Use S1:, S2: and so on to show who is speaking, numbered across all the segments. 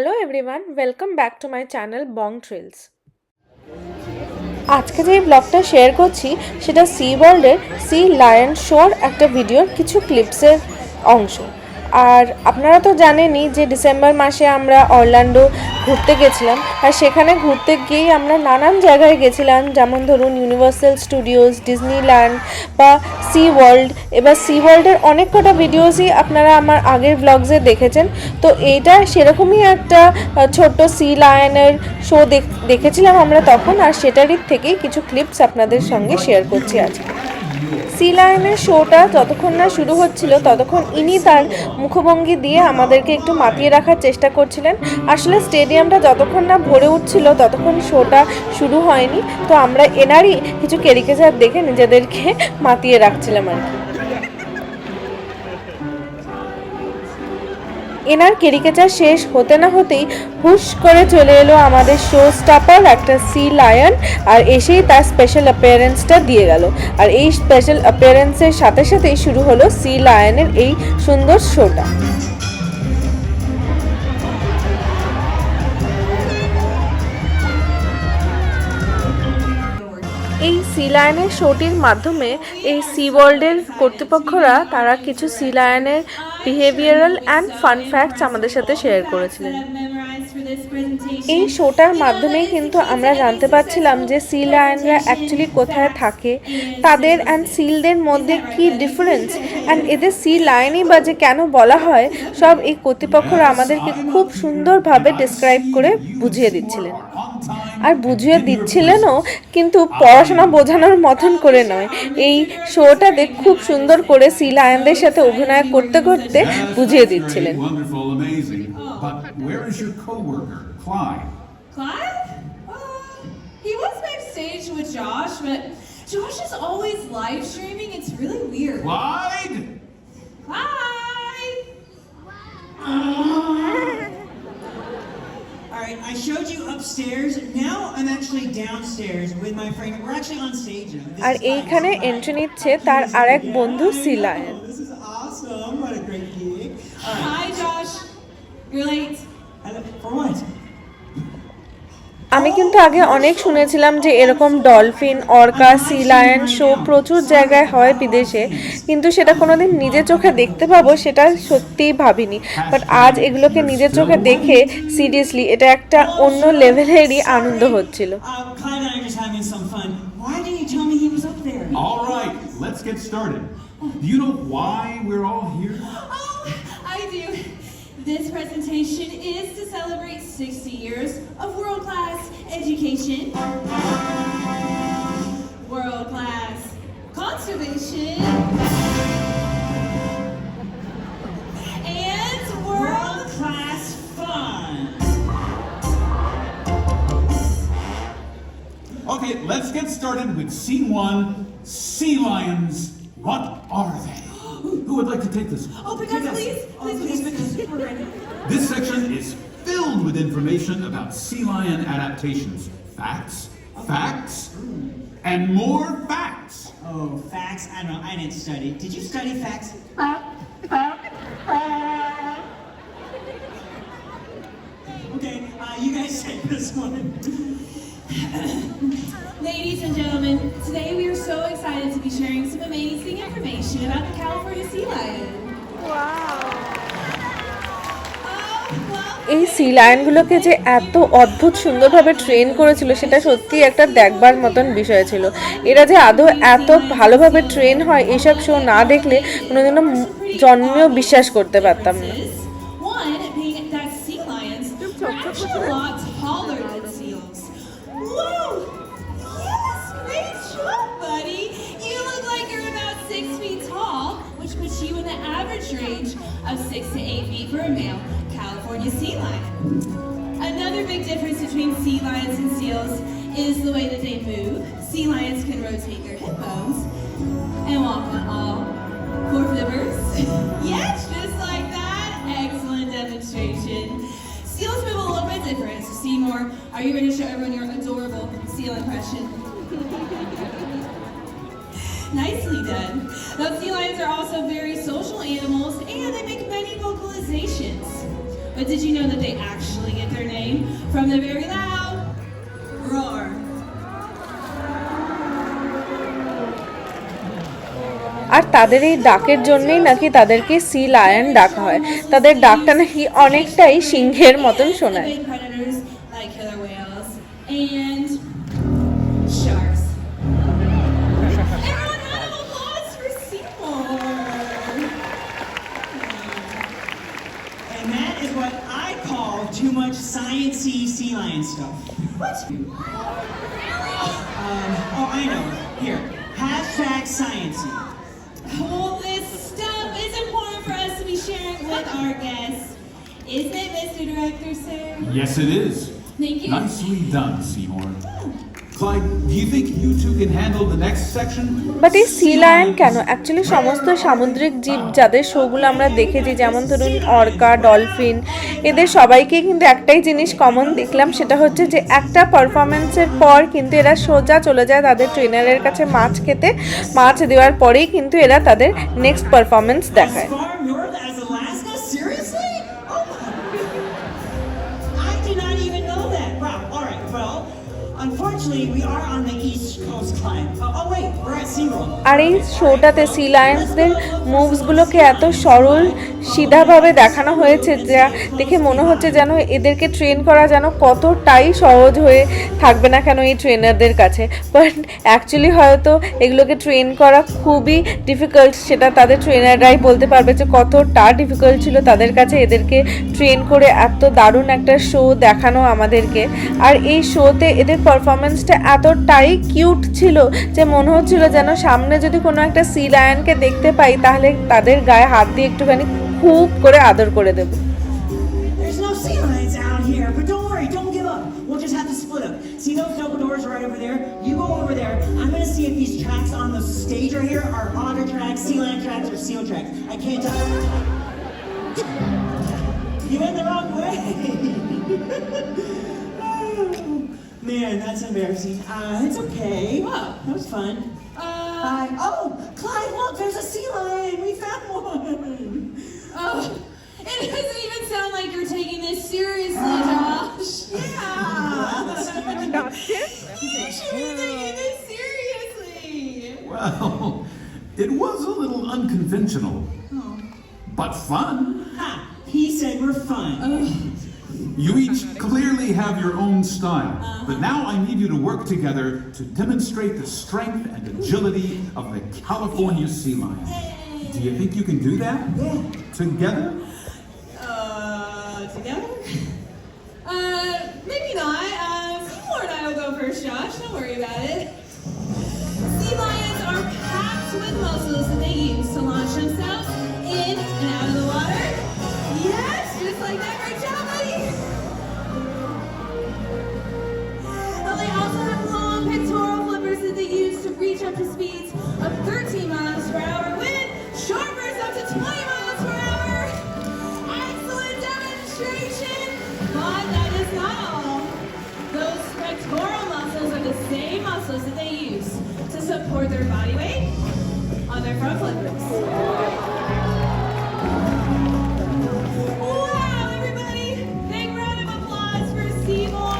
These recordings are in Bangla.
S1: Hello everyone welcome back to my channel Bong Trills আজকে যে ব্লগটা শেয়ার করছি, সেটা সি ওয়ার্ল্ডের সি লায়ন শোর একটা ভিডিওর কিছু ক্লিপসের অংশ। আর আপনারা তো জানেনই যে ডিসেম্বর মাসে আমরা অরল্যান্ডো ঘুরতে গেছিলাম, আর সেখানে ঘুরতে গিয়েই আমরা নানান জায়গায় গেছিলাম, যেমন ধরুন ইউনিভার্সাল স্টুডিওস ডিজনিল্যান্ড বা সি ওয়ার্ল্ড এবার সি ওয়ার্ল্ডের অনেক কটা ভিডিওসই আপনারা আমার আগের ব্লগসে দেখেছেন। তো এইটা সেরকমই একটা ছোট্ট সি লায়নের শো দেখেছিলাম আমরা তখন, আর সেটারই থেকেই কিছু ক্লিপস আপনাদের সঙ্গে শেয়ার করছি আজকে। সি লায়নের শোটা যতক্ষণ না শুরু হচ্ছিল, ততক্ষণ ইনি তার মুখভঙ্গি দিয়ে আমাদেরকে একটু মাতিয়ে রাখার চেষ্টা করছিলেন। আসলে স্টেডিয়ামটা যতক্ষণ না ভরে উঠছিল, ততক্ষণ শোটা শুরু হয়নি। তো আমরা এনারই কিছু ক্যারিকেচার দেখে নিজেদেরকে মাতিয়ে রাখছিলাম আর কি। এনার কেরিকেচার শেষ হতে না হতেই হুশ করে চলে এলো আমাদের শো স্টাপার একটা সি লায়ন আর এসেই তার স্পেশাল অ্যাপিয়ারেন্সটা দিয়ে গেল। আর এই স্পেশাল অ্যাপিয়ারেন্সের সাথে সাথেই শুরু হলো সি লায়নের এই সুন্দর শোটা সি লায়নের শোটির মাধ্যমে এই সি ওয়ার্ল্ডের কর্তৃপক্ষরা তারা কিছু সি লায়নের বিহেভিয়ারাল অ্যান্ড ফান ফ্যাক্টস আমাদের সাথে শেয়ার করেছিলেন। এই শোটার মাধ্যমেই কিন্তু আমরা জানতে পারছিলাম যে সি লায়নরা অ্যাকচুয়ালি কোথায় থাকে, তাদের অ্যান্ড সিলদের মধ্যে কি ডিফারেন্স অ্যান্ড এদের সি লায়নই বা যে কেন বলা হয়, সব এই কর্তৃপক্ষরা আমাদেরকে খুব সুন্দরভাবে ডিসক্রাইব করে বুঝিয়ে দিচ্ছিলেন। আর বুঝিয়ে দিচ্ছিলেনও কিন্তু পড়াশোনা বোঝানোর মতন করে নয় এই শোটাতে খুব সুন্দর করে সিলায়নদের সাথে অভিনয় করতে করতে বুঝিয়ে দিচ্ছিলেন
S2: Josh is always live streaming. It's really weird.
S3: Why?
S1: আর. এইখানে. এন্ট্রি নিচ্ছে তার আর এক বন্ধু sea lion
S3: Oh, This is awesome. What a great gig.
S2: Hi, Josh. You're late.
S1: আমি কিন্তু আগে অনেক শুনেছিলাম যে এরকম dolphin orca sea lion show প্রচুর জায়গায় হয় বিদেশে কিন্তু সেটা কোনোদিন নিজের চোখে দেখতে পাবো সেটা সত্যিই ভাবিনি বাট আজ এগুলোকে নিজের চোখে দেখে সিরিয়াসলি এটা একটা অন্য লেভেলেরই আনন্দ হচ্ছিল
S3: Uh?
S4: All right, let's get started. Do you know why we're all here?
S2: Oh, I do. This presentation is to celebrate 60 years of world class education, world class conservation, and
S3: World
S2: world
S3: class fun.
S4: Okay, let's get started with scene one sea lions. What are they? Who would like to take this?
S2: Oh, because
S3: Yes.
S2: please,
S3: Oh,
S2: please,
S3: please,
S2: please,
S3: because we're ready.
S4: This section is filled with information about sea lion adaptations. Facts, facts, and more facts.
S3: Oh, facts. I don't know. I didn't study. Did you study facts? Okay, uh, you guys take this one.
S2: Ladies and gentlemen, today we are so excited to be sharing some amazing information about the California sea lion. Oh, well,
S1: এই সি লায়নগুলোকে যে এত অদ্ভুত সুন্দরভাবে ট্রেন করেছিল সেটা সত্যি একটা দেখবার মতন বিষয় ছিল এরা যে আদৌ এত ভালোভাবে ট্রেন হয় এইসব শো না দেখলে কোনোদিনও জন্মেও বিশ্বাস করতে পারতাম না
S2: taller than seals. Of six to eight feet for a male California sea lion. Another big difference between sea lions and seals is the way that they move. Sea lions can rotate their hip bones and walk on all four flippers. yes, just like that. Excellent demonstration. Seals move a little bit different. So Seymour, are you ready to show everyone your adorable seal impression? Nicely done. Now, sea lions are also very social animals and they make many vocalizations. But did you know that they actually get their name from the very loud roar?
S1: আর তাদের এই ডাকের জন্যই নাকি তাদেরকে সি লায়ন ডাকা হয় তাদের ডাকটা নাকি অনেকটাই সিংহের মতন শোনায়
S3: sciencey sea lion stuff.
S2: What?
S3: Um, oh, I know. Here, hashtag sciencey.
S2: All this stuff is important for us to be sharing with our guests. Isn't it, Mr. Director, sir?
S4: Yes, it is.
S2: Thank you.
S4: Nicely done, Seymour.
S1: But এই সি লায়ন কেন? অ্যাকচুয়ালি সমস্ত সামুদ্রিক জীব, যাদের শোগুলো আমরা দেখেছি, যেমন ধরুন অর্কা, ডলফিন, এদের সবাইকে কিন্তু একটাই জিনিস কমন দেখলাম, সেটা হচ্ছে যে একটা পারফরমেন্সের পর কিন্তু এরা সোজা চলে যায় তাদের ট্রেনারের কাছে মাছ খেতে। মাছ দেওয়ার পরেই কিন্তু এরা তাদের নেক্সট পারফরমেন্স দেখায়। আর এই শোটাতে সি লায়ন্সদের মুভসগুলোকে এত সরল সিধাভাবে দেখানো হয়েছে যা দেখে মনে হচ্ছে যেন এদেরকে ট্রেন করা যেন কতটাই সহজ হয়ে থাকবে না কেন এই ট্রেনারদের কাছে। বাট অ্যাকচুয়ালি হয়তো এগুলোকে ট্রেন করা খুবই ডিফিকাল্ট সেটা তাদের ট্রেনাররাই বলতে পারবে যে কতটা ডিফিকাল্ট ছিল তাদের কাছে এদেরকে ট্রেন করে এত দারুণ একটা শো দেখানো আমাদেরকে। আর এই শোতে এদের পারফরমেন্সটা এতটাই কিউট ছিল যে মনে হচ্ছিল যেন সামনে যদি কোনো একটা সি লায়নকে দেখতে পাই, তাহলে তাদের গায়ে হাত দিয়ে একটুখানি খুব করে আদর করে দেবো
S3: There's no sea lions out here, but don't worry, don't give up. We'll just have to split up. See those double doors right over there? You go over there. I'm gonna see if these tracks on the stage right here are otter tracks, sea lion tracks, or seal tracks. I can't tell. You went the wrong way. Oh, Man, that's embarrassing. Uh, it's okay.
S2: What?
S3: That was fun.
S2: Uh,
S3: Uh, oh, Clyde, look, there's a sea lion. We found one.
S2: oh, it doesn't even sound like you're taking this seriously, Josh.
S3: Yeah.
S2: You should be taking this seriously.
S4: Well, it was a little unconventional, oh. but fun.
S3: Ha! He said we're fun. Oh.
S4: You each clearly have your own style, but uh-huh. now I need you to work together to demonstrate the strength and agility of the California sea lion. Do you think you can do that? Together?
S2: Uh, together? Uh, maybe not. Uh, Seymour and I will go first, Josh. Don't worry about it. Sea lions are packed with muscles that they use to launch themselves muscles that they use to support their body weight on their front flippers. Wow, everybody! Big round of applause for Seymour.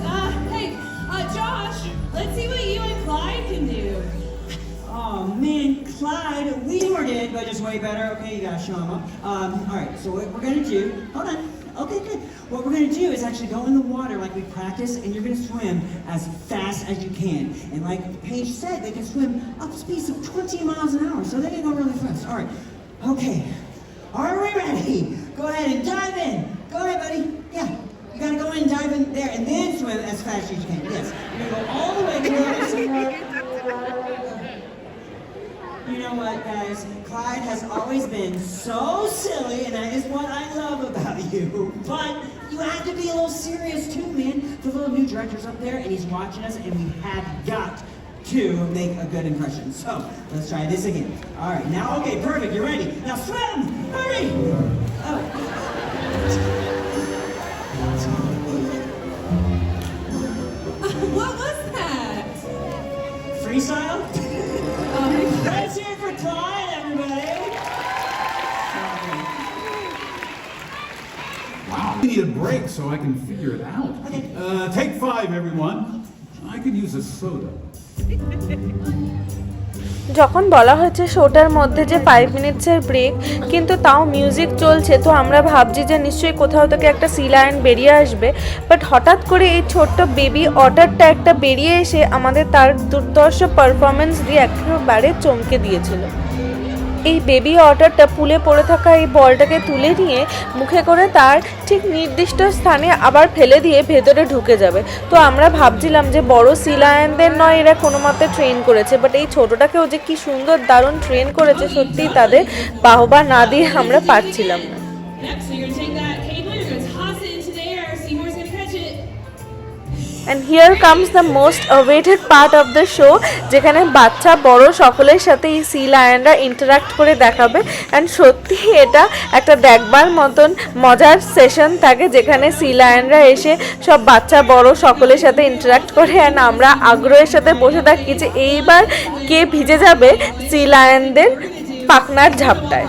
S2: Uh, hey, uh, Josh, let's see what you and Clyde can do.
S3: Oh man, Clyde, we were did, but just way better. Okay, you gotta show him up. Um, all right, so what we're gonna do? Hold on. Okay, good. What we're gonna do is actually go in the water like we practice, and you're gonna swim as fast as you can. And like Paige said, they can swim up speeds of 20 miles an hour, so they can go really fast. All right. Okay. Are we ready? Go ahead and dive in. Go ahead, buddy. Yeah. You gotta go in, dive in there, and then swim as fast as you can. Yes. You're gonna go all the way to the other side. You know what, guys? Clyde has always been so silly, and that is what I love about you. But you have to be a little serious too, man. The little new director's up there, and he's watching us, and we have got to make a good impression. So let's try this again. All right, now, okay, perfect. You're ready. Now swim! Hurry! Oh.
S2: what was that?
S3: Freestyle? of everybody.
S4: Wow. I need a break so I can figure it out. Okay. Uh, take five, everyone. I could use a soda.
S1: যখন বলা হয়েছে শোটার মধ্যে যে ফাইভ মিনিটসের ব্রেক কিন্তু তাও মিউজিক চলছে, তো আমরা ভাবছি যে নিশ্চয়ই কোথাও থেকে একটা সি লায়ন বেরিয়ে আসবে। বাট হঠাৎ করে এই ছোট্ট বেবি অর্ডারটা একটা বেরিয়ে এসে আমাদের তার দুর্দর্শ পারফরমেন্স দিয়ে একেবারে চমকে দিয়েছিল। এই বেবি অটারটা পুলে পড়ে থাকা এই বলটাকে তুলে নিয়ে মুখে করে তার ঠিক নির্দিষ্ট স্থানে আবার ফেলে দিয়ে ভেতরে ঢুকে যাবে। তো আমরা ভাবছিলাম যে বড় সিলায়নদের নয়, এরা কোনো মতে ট্রেন করেছে বাট এই ছোটোটাকেও যে কি সুন্দর দারুণ ট্রেন করেছে, সত্যিই তাদের বাহবা না দিয়ে আমরা পারছিলাম না।
S2: And here comes the
S1: most awaited part of the show যেখানে বাচ্চা বড় সকলের সাথে এই সি লায়নরা ইন্টারাক্ট করে দেখাবে। অ্যান্ড সত্যি এটা একটা দেখবার মতন মজার সেশন থাকে, যেখানে সি লায়নরা এসে সব বাচ্চা বড় সকলের সাথে ইন্টারাক্ট করে। অ্যান্ড আমরা আগ্রহের সাথে বসে থাকি যে এইবার কে ভিজে যাবে সি লায়নদের পাকনার ঝাপটায়।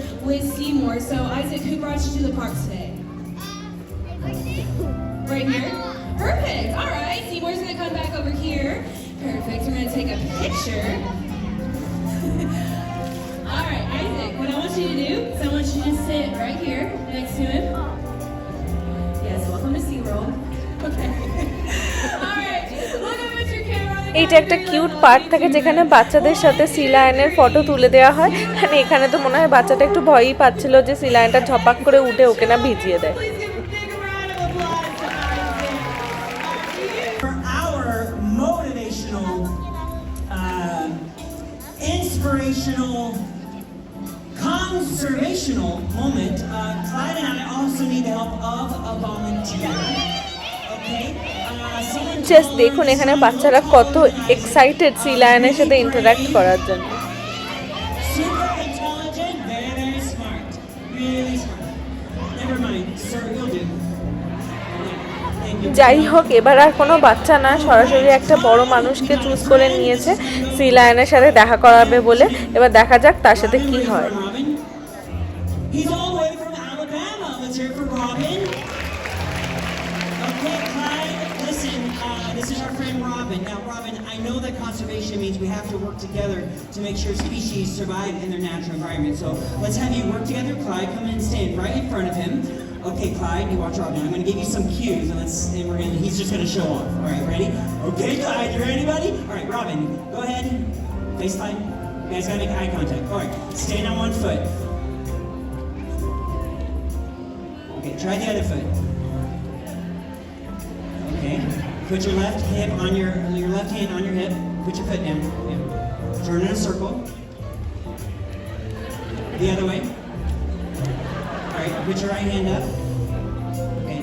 S2: with Seymour. So, Isaac, who brought you to the park today? Right here? Perfect. All right. Seymour's going to come back over here. Perfect. We're going to take a picture.
S1: এটা একটা কিউট পার্ক থাকে যেখানে বাচ্চাদের সাথে সিলায়নের ফটো তুলে দেওয়া হয় মানে এখানে তো মনে হয় বাচ্চাটা একটু ভয়ই পাচ্ছিল যে সিলায়নটা ঝপাক করে উঠে ওকে না ভিজিয়ে দেয়
S3: uh, conservational moment, uh, Clyde and I also need the help of a volunteer.
S1: Just দেখুন এখানে বাচ্চারা কত এক্সাইটেড সি লায়নের সাথে ইন্টারাক্ট করার জন্য. যাই হোক, এবার আর কোনো বাচ্চা না, সরাসরি একটা বড় মানুষকে চুজ করে নিয়েছে সি লায়নের সাথে দেখা করাবে বলে এবার দেখা যাক তার সাথে কি হয়
S3: have to work together to make sure species survive in their natural environment. So let's have you work together. Clyde, come in and stand right in front of him. Okay, Clyde, you watch Robin. I'm going to give you some cues, and let's. And we're gonna. He's just going to show off. All right, ready? Okay, Clyde, you ready, buddy? All right, Robin, go ahead. Face time. You guys got to make eye contact. All right, stand on one foot. Okay, try the other foot. Okay, put your left hip on your your left hand on your hip. Put your foot down. Turn in a circle. The other way. All right, put your right hand up. Okay,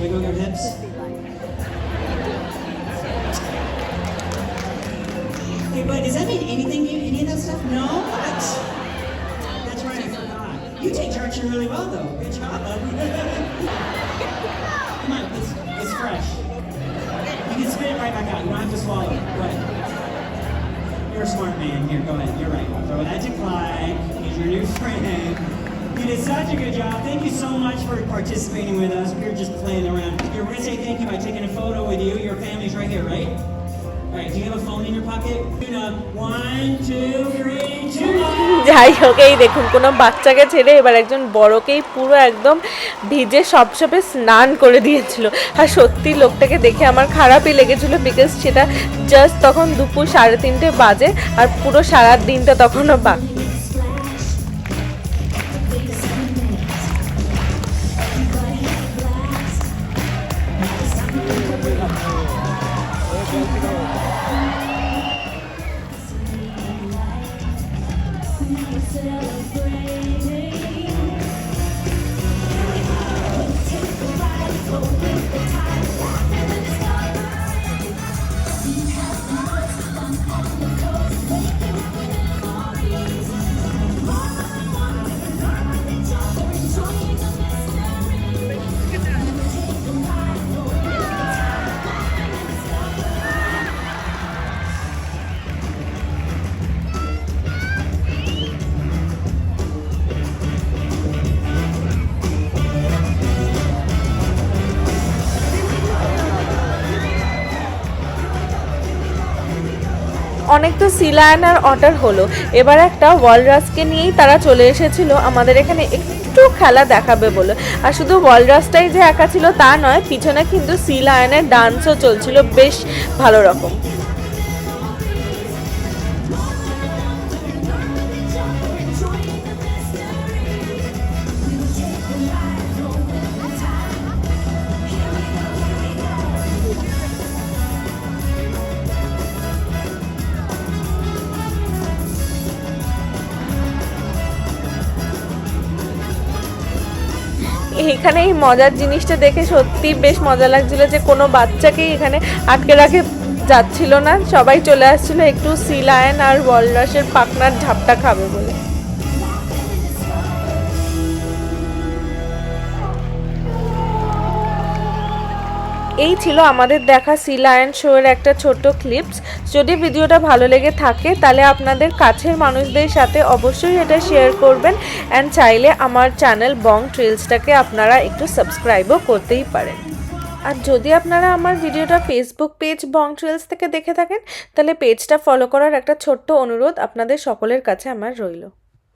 S3: wiggle your hips. Okay, but does that mean anything to you? Any of that stuff? No? What? That's right, I forgot. You take direction really well, though. Good job. Come on, it's, it's fresh. You can spit it right back out. You don't have to swallow it. Go ahead. You're a smart man. Here, go ahead. You're right. Throw that to Clyde. He's your new friend. You did such a good job. Thank you so much for participating with us. We were just playing around. We're going to say thank you by taking a photo with you. Your family's right here, right?
S1: যাই হোক, এই দেখুন, কোনো বাচ্চাকে ছেড়ে এবার একজন বড়কেই পুরো একদম ভিজে সবসবে স্নান করে দিয়েছিল। আর সত্যি লোকটাকে দেখে আমার খারাপই লেগেছিল বিকজ সেটা জাস্ট তখন দুপুর সাড়ে তিনটে বাজে আর পুরো সারা দিনটা তখনও বাকি Okay, অনেক তো সিলায়নার অটার হলো। এবার একটা ওয়ালরাসকে নিয়েই তারা চলে এসেছিল। আমাদের এখানে একটু খেলা দেখাবে বলে। আর শুধু ওয়ালরাসটাই যে একা ছিল তা নয়, পিছনে কিন্তু সিলায়নের ডান্সও চলছিল বেশ ভালো রকম। এখানে এই মজার জিনিসটা দেখে সত্যি বেশ মজা লাগছিল যে কোনো বাচ্চাকেই এখানে আটকে রাখে যাচ্ছিল না। সবাই চলে আসছিল একটু সিলায়ন আর বলরসের পাকনার ঝাপটা খাবে বলে। এই ছিল আমাদের দেখা সি লায়ন শোয়ের একটা ছোট্ট ক্লিপস যদি ভিডিওটা ভালো লেগে থাকে, তাহলে আপনাদের কাছের মানুষদের সাথে অবশ্যই এটা শেয়ার করবেন। অ্যান্ড চাইলে আমার চ্যানেল বং ট্রেলসটাকে আপনারা একটু সাবস্ক্রাইবও করতেই পারেন। আর যদি আপনারা আমার ভিডিওটা ফেসবুক পেজ বং ট্রেলস থেকে দেখে থাকেন, তাহলে পেজটা ফলো করার একটা ছোট্ট অনুরোধ আপনাদের সকলের কাছে আমার রইল।